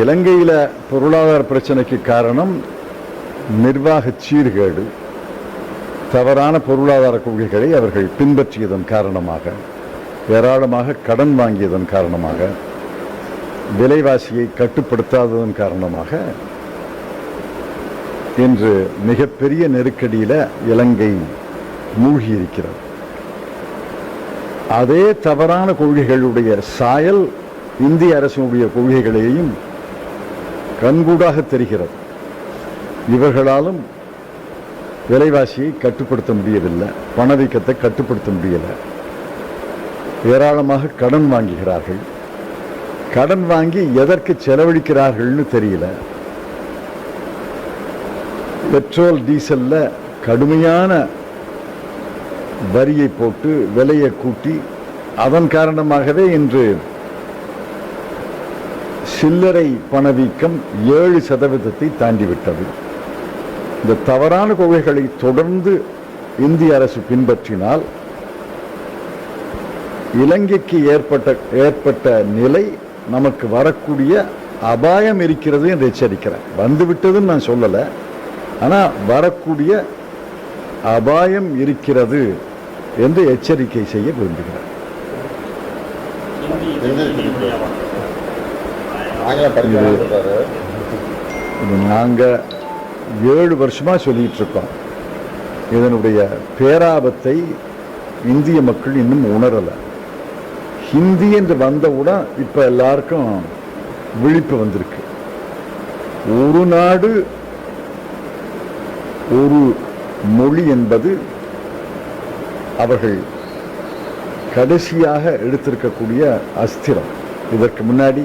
இலங்கையில் பொருளாதார பிரச்சனைக்கு காரணம் நிர்வாக சீர்கேடு. தவறான பொருளாதார கொள்கைகளை அவர்கள் பின்பற்றியதன் காரணமாக ஏராளமாக கடன் வாங்கியதன் காரணமாக விலைவாசியை கட்டுப்படுத்தாததன் காரணமாக இன்று மிகப்பெரிய நெருக்கடியில் இலங்கை மூழ்கியிருக்கிறது. அதே தவறான கொள்கைகளுடைய சாயல் இந்திய அரசினுடைய கொள்கைகளையும் கண்கூடாக தெரிகிறது. இவர்களாலும் விலைவாசியை கட்டுப்படுத்த முடியவில்லை. பணவீக்கத்தை கட்டுப்படுத்த முடியலை. ஏராளமாக கடன் வாங்குகிறார்கள். கடன் வாங்கி எதற்கு செலவழிக்கிறார்கள்னு தெரியல. பெட்ரோல் டீசல்ல கடுமையான வரியை போட்டு விலையை கூட்டி அதன் காரணமாகவே இன்று சில்லறை பணவீக்கம் ஏழு சதவீதத்தை தாண்டிவிட்டது. இந்த தவறான கொள்கைகளை தொடர்ந்து இந்திய அரசு பின்பற்றினால் இலங்கைக்கு ஏற்பட்ட ஏற்பட்ட நிலை நமக்கு வரக்கூடிய அபாயம் இருக்கிறது என்று எச்சரிக்கிறேன். வந்துவிட்டதுன்னு நான் சொல்லலை. ஆனால் வரக்கூடிய அபாயம் இருக்கிறது என்று எச்சரிக்கை செய்ய விரும்புகிறேன். சொல்றாரு இது நாங்கள் ஏழு வருஷமாக சொல்லிட்டு இருக்கோம். இதனுடைய பேராபத்தை இந்திய மக்கள் இன்னும் உணரலை. ஹிந்தி என்று வந்தவுடன் இப்போ எல்லாருக்கும் விழிப்பு வந்திருக்கு. ஒரு நாடு ஒரு மொழி என்பது அவர்கள் கடைசியாக எடுத்திருக்கக்கூடிய அஸ்திரம். இதற்கு முன்னாடி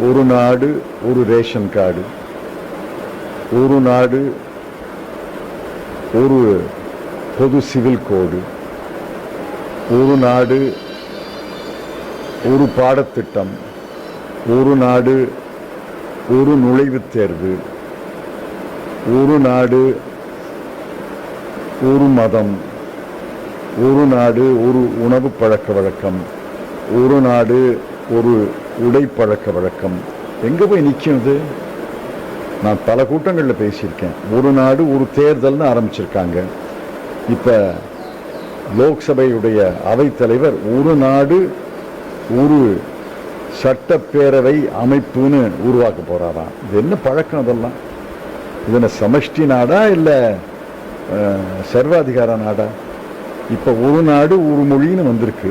ஒரு நாடு ஒரு ரேஷன் கார்டு. ஒரு நாடு ஒரு பொது சிவில் கோடு. ஒரு நாடு ஒரு பாடத்திட்டம். ஒரு நாடு ஒரு நுழைவுத் தேர்வு. ஒரு நாடு ஒரு மதம். ஒரு நாடு ஒரு உணவு பழக்க வழக்கம். ஒரு நாடு ஒரு உடை பழக்க வழக்கம். எங்கே போய் நிற்கும் இது நான் பல கூட்டங்களில் பேசியிருக்கேன். ஒரு நாடு ஒரு தேர்தல்னு ஆரம்பிச்சிருக்காங்க. இப்போ லோக்சபையுடைய அவைத்தலைவர் ஒரு நாடு ஒரு சட்டப்பேரவை அமைப்புன்னு உருவாக்க போகிறாராம் இது என்ன பழக்கம் அதெல்லாம்? இது என்ன சமஷ்டி நாடா இல்லை சர்வாதிகார நாடா? இப்போ ஒரு நாடு ஒரு மொழின்னு வந்திருக்கு.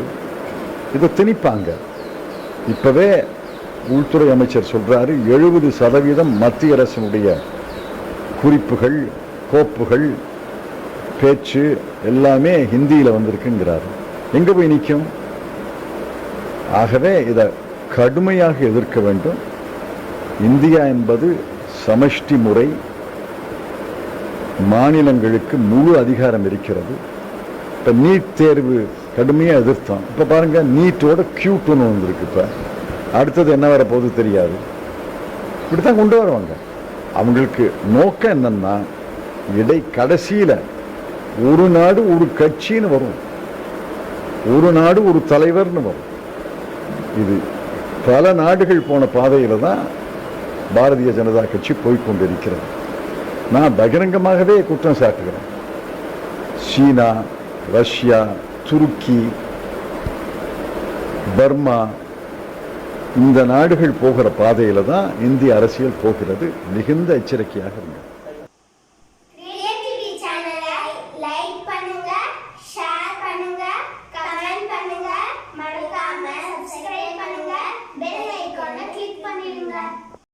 இதை திணிப்பாங்க. இப்போவே உள்துறை அமைச்சர் சொல்கிறாரு எழுபது சதவீதம் மத்திய அரசினுடைய குறிப்புகள் கோப்புகள் பேச்சு எல்லாமே ஹிந்தியில் வந்திருக்குங்கிறாரு. எங்கே போய் நிற்கும் ஆகவே இதை கடுமையாக எதிர்க்க வேண்டும். இந்தியா என்பது சமஷ்டி முறை. மாநிலங்களுக்கு முழு அதிகாரம் இருக்கிறது. இப்போ நீட் தேர்வு கடுமையாக எதிர்த்தான் இப்போ பாருங்கள் நீட்டோட கியூட்னு வந்திருக்கு இப்போ. அடுத்தது என்ன வர போகுது தெரியாது. இப்படி தான் கொண்டு வருவாங்க. அவங்களுக்கு நோக்கம் என்னன்னா இடை கடைசியில் ஒரு நாடு ஒரு கட்சின்னு வரும். ஒரு நாடு ஒரு தலைவர்னு வரும். இது பல நாடுகள் போன பாதையில் தான் பாரதிய ஜனதா கட்சி போய்கொண்டிருக்கிறது நான் பகிரங்கமாகவே குற்றம் சாட்டுகிறேன். சீனா ரஷ்யா துருக்கி பர்மா இந்த நாடுகள் போகிற பாதையில தான் இந்திய அரசியல் போகிறது மிகுந்த எச்சரிக்கையாக இருந்தது.